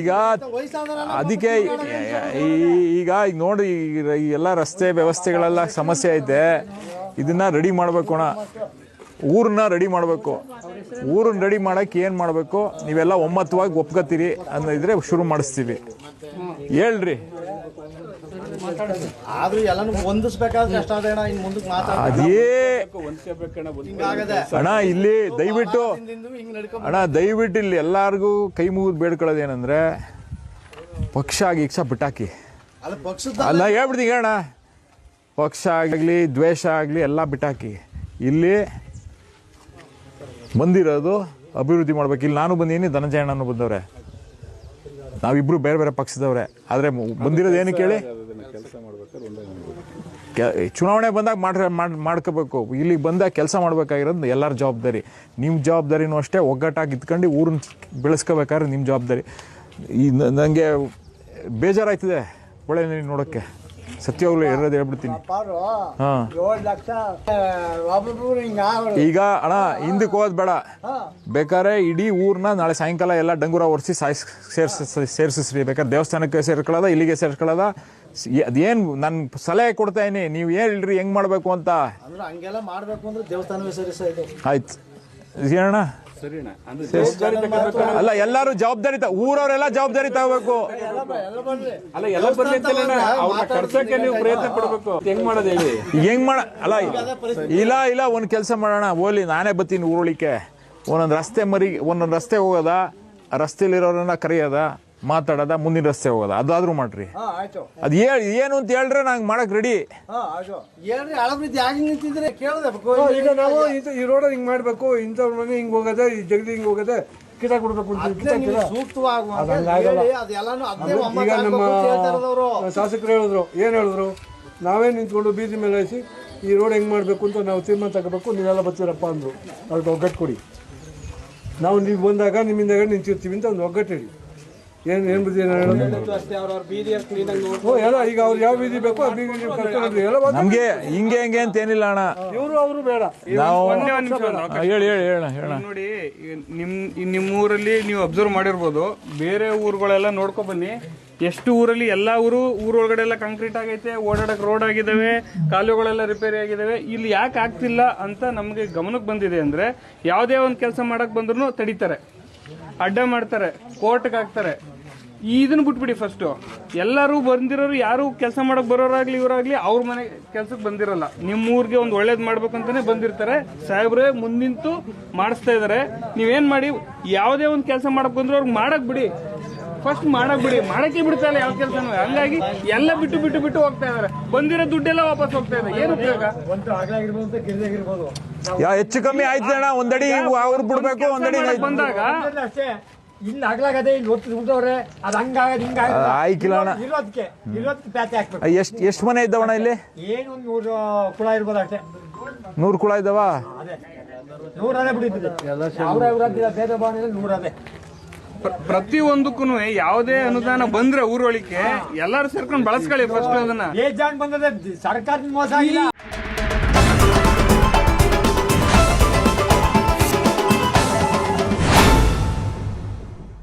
ಈಗ ಅದಕ್ಕೆ ಈಗ ಈಗ ನೋಡಿ ಈಗ ಎಲ್ಲ ರಸ್ತೆ ವ್ಯವಸ್ಥೆಗಳೆಲ್ಲ ಸಮಸ್ಯೆ ಐತೆ. ಇದನ್ನ ರೆಡಿ ಮಾಡ್ಬೇಕು ಅಣ್ಣ. ಊರನ್ನ ರೆಡಿ ಮಾಡಬೇಕು. ಊರನ್ನ ರೆಡಿ ಮಾಡಕ್ಕೆ ಏನು ಮಾಡಬೇಕು? ನೀವೆಲ್ಲ ಒಮ್ಮತವಾಗಿ ಒಪ್ಕೋತೀರಿ ಅನ್ನೋದಿದ್ರೆ ಶುರು ಮಾಡಿಸ್ತೀವಿ. ಹೇಳ್ರಿ. ಆದ್ರೂ ಎಲ್ಲಾನು ಹೊಂದಿಸ್ಬೇಕಾದ್ರೆ ಕಷ್ಟ ಇನ್ ಮುಂದಕ್ಕೆ ಮಾತಾಡ ಅದೇ. ಹಿಂಗಾಗದೆ ಅಣ್ಣ ಇಲ್ಲಿ ದಯವಿಟ್ಟು ಹಿಂಗ್ ಅಣ್ಣ ದಯವಿಟ್ಟು ಇಲ್ಲಿ ಎಲ್ಲಾರ್ಗೂ ಕೈ ಮುಗಿದು ಬೇಡ್ಕೊಳ್ಳೋದು ಏನಂದ್ರೆ ಪಕ್ಷ ಗೀಕ್ಷ ಬಿಟ್ಟಾಕಿ. ಅಲ್ಲ ಪಕ್ಷದ ಅಲ್ಲ ಹೇಳ್ಬಿಡ್ತೀನಿ ಅಣ್ಣ ಪಕ್ಷ ಆಗಲಿ ದ್ವೇಷ ಆಗಲಿ ಎಲ್ಲ ಬಿಟ್ಟಾಕಿ. ಇಲ್ಲಿ ಬಂದಿರೋದು ಅಭಿವೃದ್ಧಿ ಮಾಡ್ಬೇಕು. ಇಲ್ಲಿ ನಾನು ಬಂದೀನಿ ಧನಂಜಯ ಅಣ್ಣನು ಬಂದವ್ರೆ. ನಾವಿಬ್ರು ಬೇರೆ ಬೇರೆ ಪಕ್ಷದವ್ರೆ. ಆದರೆ ಬಂದಿರೋದು ಏನಕ್ಕೆ ಹೇಳಿ ಚುನಾವಣೆ ಬಂದಾಗ ಮಾಡ್ರೆ ಮಾಡ್- ಮಾಡ್ಕೋಬೇಕು. ಇಲ್ಲಿಗೆ ಬಂದಾಗ ಕೆಲಸ ಮಾಡ್ಬೇಕಾಗಿರೋದು ಎಲ್ಲರ ಜವಾಬ್ದಾರಿ. ನಿಮ್ಮ ಜವಾಬ್ದಾರಿನೂ ಅಷ್ಟೇ, ಒಗ್ಗಟ್ಟಾಗಿ ಇದ್ಕೊಂಡು ಊರನ್ನ ಬೆಳೆಸ್ಕೋಬೇಕಾದ್ರೆ ನಿಮ್ಮ ಜವಾಬ್ದಾರಿ. ಈ ನನಗೆ ಬೇಜಾರಾಯ್ತಿದೆ ಒಳ್ಳೆ ನೋಡೋಕ್ಕೆ. ಸತ್ಯವಾಗ್ಲೂ ಇರೋದು ಹೇಳ್ಬಿಡ್ತೀನಿ. ಹಾಂ. ಈಗ ಅಣ್ಣ ಹಿಂದಕ್ಕೆ ಹೋಗೋದು ಬೇಡ. ಬೇಕಾದ್ರೆ ಇಡೀ ಊರ್ನ ನಾಳೆ ಸಾಯಂಕಾಲ ಎಲ್ಲ ಡಂಗೂರ ಒರೆಸಿ ಸಾಯ್ ಸೇರ್ಸ ಸೇರ್ಸಿ ಬೇಕಾದ್ರೆ ದೇವಸ್ಥಾನಕ್ಕೆ ಸೇರ್ಕೊಳ್ಳೋದ ಇಲ್ಲಿಗೆ ಸೇರ್ಕೊಳ್ಳೋದ. ಅದೇನು ನಾನು ಸಲಹೆ ಕೊಡ್ತಾ ಇದೀನಿ. ನೀವು ಹೇಳ್ರಿ ಹೆಂಗ್ ಮಾಡಬೇಕು ಅಂತ? ಅಂದ್ರೆ ಹಂಗೆಲ್ಲ ಮಾಡ್ಬೇಕು ಅಂದ್ರೆ ದೇವಸ್ಥಾನವೇ ಸರಿಸ ಆಯ್ತು ಏನಣ್ಣ ಅಲ್ಲ ಎಲ್ಲರೂ ಜವಾಬ್ದಾರಿ ಊರವರೆಲ್ಲ ಜವಾಬ್ದಾರಿ ತಗೋಬೇಕು. ಅಲ್ಲ ಎಲ್ಲ ಬರ್ಲಿ ಅಂತ ಇಲ್ಲ ಅವ್ರನ್ನ ಕರ್ಸಕ್ಕೆ ನೀವು ಪ್ರಯತ್ನ ಪಡ್ಬೇಕು. ಹೆಂಗ್ ಮಾಡೋದು ಹೇಳಿ? ಹೆಂಗ್ ಮಾಡ ಅಲ್ಲ ಇಲ್ಲ ಇಲ್ಲ ಒಂದು ಕೆಲಸ ಮಾಡೋಣ. ಓಲಿ ನಾನೇ ಬತ್ತೀನಿ ಊರೊಳಿಕೆ ಒಂದೊಂದು ರಸ್ತೆ ಮರಿ ಒಂದೊಂದು ರಸ್ತೆ ಹೋಗೋದ. ರಸ್ತೆಲಿರೋರನ್ನ ಕರೆಯೋದ ಮಾತಾಡೋದ ಮುಂದಿನ ರಸ್ತೆ ಹೋಗೋದ. ಅದಾದ್ರೂ ಮಾಡ್ರಿ. ಅದ್ ಆಯ್ತು. ಅದು ಹೇಳಿ ಏನು ಅಂತ ಹೇಳ್ರೆ ನಂಗೆ ಮಾಡಕ್ ರೆಡಿ ಹಾ ಆಯ್ತು. ಹೇಳ್ರಿ ಹಳಬ್ರಿದ್ ಯಾಕೆ ನಿಂತಿದ್ರೆ ಕೇಳ್ದೆ ಈಗ ನಾವು ಈ ರೋಡ್ ಹಿಂಗ್ ಮಾಡ್ಬೇಕು ಇಂಥವ್ರ ಮನೆ ಹಿಂಗ್ ಹೋಗದೆ ಈ ಜಗದಿ ಹಿಂಗ್ ಹೋಗದೆ. ಕಿಟ ಕೊಡ್ಬೇಕು ಅಂತ ಹಂಗಾಗಲ್ಲ. ಈಗ ನಮ್ಮ. ಶಾಸಕರು ಹೇಳಿದ್ರು. ಏನ್ ಹೇಳಿದ್ರು? ನಾವೇ ನಿಂತ್ಕೊಂಡು ಬೀದಿ ಮೇಲೆ ಹಾಯಿಸಿ ಈ ರೋಡ್ ಹೆಂಗ್ ಮಾಡ್ಬೇಕು ಅಂತ ನಾವು ತೀರ್ಮಾನ ತಗೋಬೇಕು ನೀವೆಲ್ಲ ಬರ್ತೀರಪ್ಪ ಅಂದ್ರು. ಅದಕ್ಕೆ ಒಗ್ಗಟ್ಟು ಕೊಡಿ. ನಾವು ನೀವು ಬಂದಾಗ ನಿಮ್ಮಿಂದಾಗ ನಿಂತಿರ್ತೀವಿ ಅಂತ ಒಂದು ಒಗ್ಗಟ್ಟು ಹೇಳಿ. ಏನ್ ಏನು ಬುದ್ಧಿ ಓ, ಈಗ ಅವ್ರು ಯಾವ ಬೀದಿ ಬೇಕು ಆ ಬೀದಿ ನೀವು ಕರ್ಕೊಂಡು ಎಲ್ಲ ಬಂದು ನಮ್ಗೆ ಹಿಂಗೆ ಹಿಂಗೆ ಅಂತ ಏನಿಲ್ಲ ಅಣ್ಣ. ಇವರು ಅವರು ಬೇಡ. ನಾವು ಒಂದೇ ಒಂದ್ ನಿಮಿಷ ಒಂದು ಆ, ಹೇಳಿ ಹೇಳಿ ಹೇಳ ಹೇಳ ನೋಡಿ ಈ ನಿಮ್ ಈ ನಿಮ್ಮ ಊರಲ್ಲಿ ನೀವು ಅಬ್ಸರ್ವ್ ಮಾಡಿರ್ಬೋದು ಬೇರೆ ಊರುಗಳೆಲ್ಲ ನೋಡ್ಕೊ ಬನ್ನಿ. ಎಷ್ಟು ಊರಲ್ಲಿ ಎಲ್ಲಾ ಊರು ಊರೊಳಗಡೆ ಎಲ್ಲ ಕಾಂಕ್ರೀಟ್ ಆಗೈತೆ ಓಡಾಡಕ್ ರೋಡ್ ಆಗಿದಾವೆ ಕಾಲುಗಳೆಲ್ಲ ರಿಪೇರಿ ಆಗಿದಾವೆ. ಇಲ್ಲಿ ಯಾಕೆ ಆಗ್ತಿಲ್ಲ ಅಂತ ನಮಗೆ ಗಮನಕ್ಕೆ ಬಂದಿದೆ ಅಂದ್ರೆ ಯಾವುದೇ ಒಂದು ಕೆಲಸ ಮಾಡಕ್ ಬಂದ್ರು ತಡಿತಾರೆ. ಅಡ್ಡ ಮಾಡ್ತಾರೆ ಕೋರ್ಟ್ಗೆ ಹಾಕ್ತಾರೆ. ಇದನ್ನ ಬಿಟ್ಬಿಡಿ ಫಸ್ಟ್ ಎಲ್ಲರೂ ಬಂದಿರೋರು ಯಾರು ಕೆಲಸ ಮಾಡಕ್ ಬರೋರಾಗ್ಲಿ ಇವರಾಗ್ಲಿ ಅವ್ರ ಮನೆ ಕೆಲ್ಸಕ್ಕೆ ಬಂದಿರಲ್ಲ. ನಿಮ್ಮ ಊರಿಗೆ ಒಂದು ಒಳ್ಳೇದ್ ಮಾಡ್ಬೇಕಂತಾನೆ ಬಂದಿರ್ತಾರೆ. ಸಾಹೇಬ್ರೆ ಮುಂದಿಂತು ಮಾಡಿಸ್ತಾ ಇದಾರೆ. ನೀವೇನ್ ಮಾಡಿ ಯಾವುದೇ ಒಂದು ಕೆಲಸ ಮಾಡಕ್ ಬಂದ್ರು ಅವ್ರಿಗೆ ಮಾಡಕ್ ಬಿಡಿ. ಫಸ್ಟ್ ಮಾಡಕ್ ಬಿಡಿ. ಮಾಡಕ್ಕೆ ಬಿಡ್ತಾ ಇಲ್ಲ ಯಾವ ಕೆಲಸನೂ. ಹಂಗಾಗಿ ಎಲ್ಲ ಬಿಟ್ಟು ಬಿಟ್ಟು ಬಿಟ್ಟು ಹೋಗ್ತಾ ಇದಾರೆ. ಬಂದಿರೋ ದುಡ್ಡೆಲ್ಲ ವಾಪಸ್ ಹೋಗ್ತಾ ಇದೆ. ಏನು ಉಪಯೋಗ? ಯಾ ಹೆಚ್ಚು ಕಮ್ಮಿ ಆಯ್ತು ಅಣ್ಣ ಒಂದಡಿ ಅವ್ರು ಬಿಡ್ಬೇಕು ಒಂದಡಿ ಬಂದಾಗ ಇಲ್ಲಿ ಅಗ್ಲಾಗದೆ ಇಲ್ಲಿ ಒತ್ತು ಉಳ್ದವ್ರೆ ಅದು ಹಂಗಾಗದ ಹಿಂಗಾಗ ಆಯ್ಕಿಲ್ಲ ಅಣ್ಣ. ಇರೋದಕ್ಕೆ ಇರೋದಕ್ಕೆ ಪ್ಯಾತೆ ಹಾಕ್ಬೇಕು. ಎಷ್ಟು ಎಷ್ಟು ಮನೆ ಇದ್ದಾವಣ್ಣ ಇಲ್ಲಿ? ಏನು ಒಂದು ನೂರು ಕುಳ ಇರ್ಬೋದು ಅಷ್ಟೇ. ನೂರು ಕುಳ ಇದ್ದಾವ? ಅದೇ. ನೂರದೇ ಬಿಡಿದ್ದೆ ಅವ್ರ ಇವ್ರ ಭೇದ ಭಾವನೆ ನೂರದೇ. ಪ್ರ- ಪ್ರತಿಯೊಂದಕ್ಕೂ ಯಾವುದೇ ಅನುದಾನ ಬಂದ್ರೆ ಊರೊಳಿಕೆ ಎಲ್ಲಾರು ಸೇರ್ಕೊಂಡು ಬಳಸ್ಕೊಳ್ಳಿ ಫಸ್ಟ್ ಅದನ್ನ. ಏಜ್ ಜಾನ್ ಬಂದದೆ ಸರ್ಕಾರದ ಮೋಸ ಆಗಿಲ್ಲ.